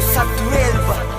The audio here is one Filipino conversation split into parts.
Sato o erva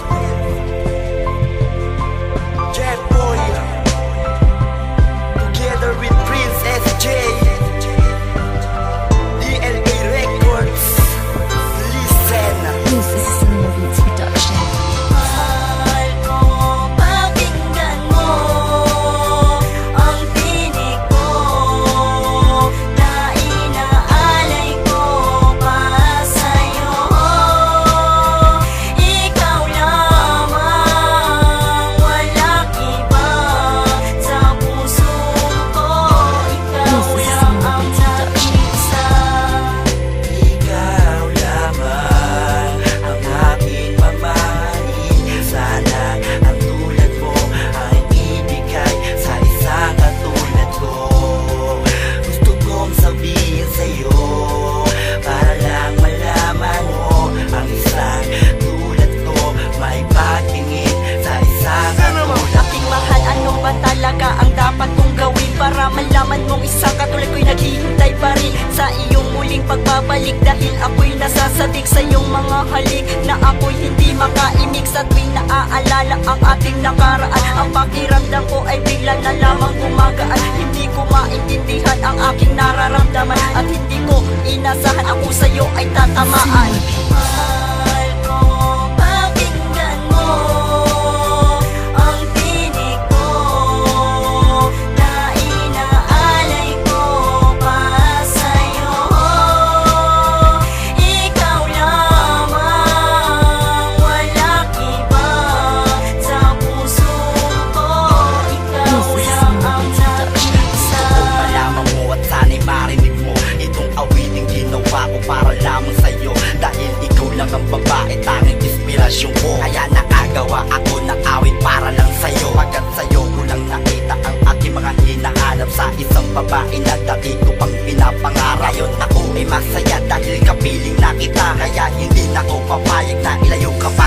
pagbabalik Dahil ako'y nasasadik sa iyong mga halik Na ako'y hindi makaimik sa tuwing naaalala ang ating nakaraan Ang pakiramdam ko ay bigla na lamang gumagaan Hindi ko maintindihan ang aking nararamdaman At hindi ko inasahan ako sa'yo ay tatamaan Sinabi. babae na dati ko pang pinapangarap Ngayon ako ay masaya dahil kapiling na kita Kaya hindi na ako papayag na ilayo ka pa.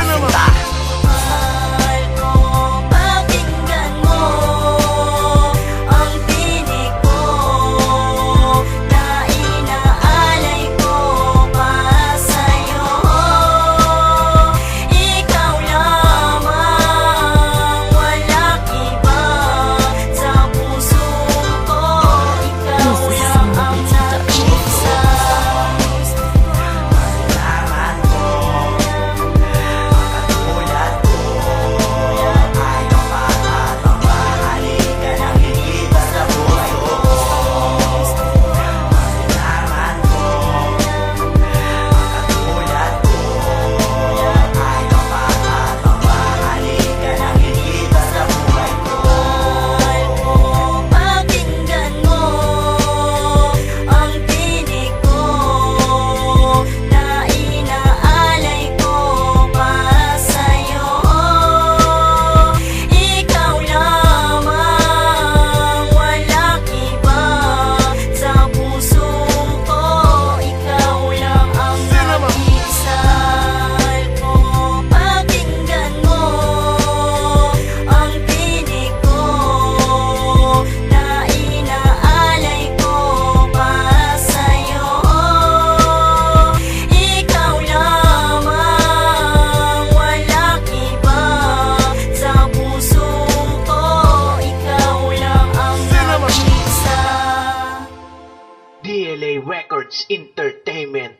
Records Entertainment.